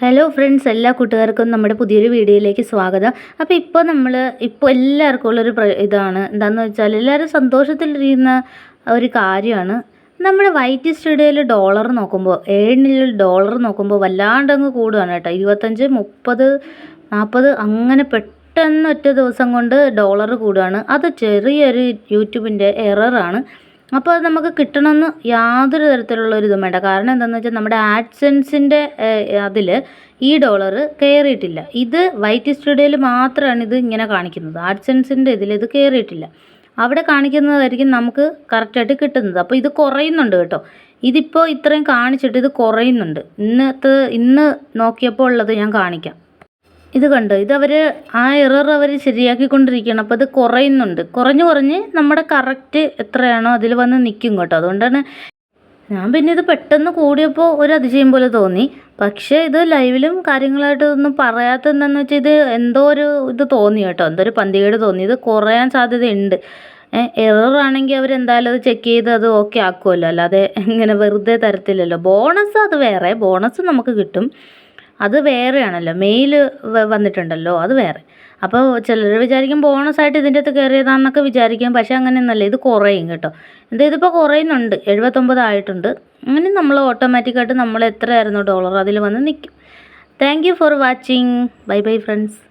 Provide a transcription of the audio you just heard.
Hello friends എല്ലാ കൂട്ടുകാർക്കും നമ്മുടെ പുതിയൊരു വീഡിയോയിലേക്ക് സ്വാഗതം. അപ്പോൾ ഇപ്പോൾ നമ്മൾ ഇപ്പോൾ എല്ലാവർക്കും ഉള്ളൊരു ഇതാണ്. എന്താണെന്ന് വെച്ചാൽ എല്ലാവരും സന്തോഷത്തിലിരിക്കുന്ന ഒരു കാര്യമാണ്. നമ്മൾ വൈറ്റ് സ്റ്റുഡിയോയിൽ ഡോളർ നോക്കുമ്പോൾ ഏഴിനിൽ ഡോളർ നോക്കുമ്പോൾ വല്ലാണ്ടങ്ങ് കൂടുകയാണ് കേട്ടോ. ഇരുപത്തഞ്ച് മുപ്പത് നാൽപ്പത് അങ്ങനെ പെട്ടെന്ന് ഒറ്റ ദിവസം കൊണ്ട് ഡോളർ കൂടുകയാണ് അത് ചെറിയൊരു യൂട്യൂബിന്റെ എററാണ് അപ്പോൾ അത് നമുക്ക് കിട്ടണമെന്ന് യാതൊരു തരത്തിലുള്ള ഒരു ഇതും വേണ്ട. കാരണം എന്താണെന്ന് വെച്ചാൽ നമ്മുടെ ആഡ്സെൻസിന്റെ അതിൽ ഈ ഡോളർ കയറിയിട്ടില്ല ഇത് വൈറ്റ് സ്റ്റുഡിയോയിൽ മാത്രമാണ് ഇത് ഇങ്ങനെ കാണിക്കുന്നത്. ആഡ്സെൻസിന്റെ ഇതിൽ ഇത് കയറിയിട്ടില്ല അവിടെ കാണിക്കുന്നതായിരിക്കും നമുക്ക് കറക്റ്റായിട്ട് കിട്ടുന്നത്. അപ്പോൾ ഇത് കുറയുന്നുണ്ട് കേട്ടോ. ഇതിപ്പോൾ ഇത്രയും കാണിച്ചിട്ട് ഇത് കുറയുന്നുണ്ട്. ഇന്നത്തെ ഇന്ന് നോക്കിയപ്പോൾ ഉള്ളത് ഞാൻ കാണിക്കാം. ഇത് കണ്ടോ? അവർ ആ എറർ അവർ ശരിയാക്കിക്കൊണ്ടിരിക്കുകയാണ്. അപ്പോൾ അത് കുറയുന്നുണ്ട്. കുറഞ്ഞ് കുറഞ്ഞ് നമ്മുടെ കറക്റ്റ് എത്രയാണോ അതിൽ വന്ന് നിൽക്കും കേട്ടോ. അതുകൊണ്ടാണ് ഞാൻ പിന്നെ ഇത് പെട്ടെന്ന് കൂടിയപ്പോൾ ഒരു അതിശയം പോലെ തോന്നി. പക്ഷേ ഇത് ലൈവിലും കാര്യങ്ങളായിട്ട് ഒന്നും പറയാത്ത എന്താണെന്ന് വെച്ചാൽ ഇത് എന്തോ ഒരു ഇത് തോന്നി കേട്ടോ. എന്തോ ഒരു പന്തികേട് തോന്നി. ഇത് കുറയാൻ സാധ്യതയുണ്ട്. എറർ ആണെങ്കിൽ അവർ എന്തായാലും അത് ചെക്ക് ചെയ്ത് അത് ഓക്കെ ആക്കുമല്ലോ അല്ലാതെ ഇങ്ങനെ വെറുതെ തരത്തില്ലല്ലോ. ബോണസ് അത് വേറെ. ബോണസ് നമുക്ക് കിട്ടും. അത് വേറെയാണല്ലോ. മെയിൽ വന്നിട്ടുണ്ടല്ലോ. അത് വേറെ. അപ്പോൾ ചിലർ വിചാരിക്കും ബോണസായിട്ട് ഇതിന്റെ അകത്ത് കയറിയതാണെന്നൊക്കെ വിചാരിക്കും. പക്ഷേ അങ്ങനെയൊന്നുമല്ല. ഇത് കുറയും കേട്ടോ. എന്താ ഇതിപ്പോൾ കുറയുന്നുണ്ട്. എഴുപത്തൊമ്പത് ആയിട്ടുണ്ട്. അങ്ങനെ നമ്മൾ ഓട്ടോമാറ്റിക്കായിട്ട് നമ്മൾ എത്രയായിരുന്നു ഡോളർ അതിൽ വന്ന് നിൽക്കും. Thank you for watching bye bye friends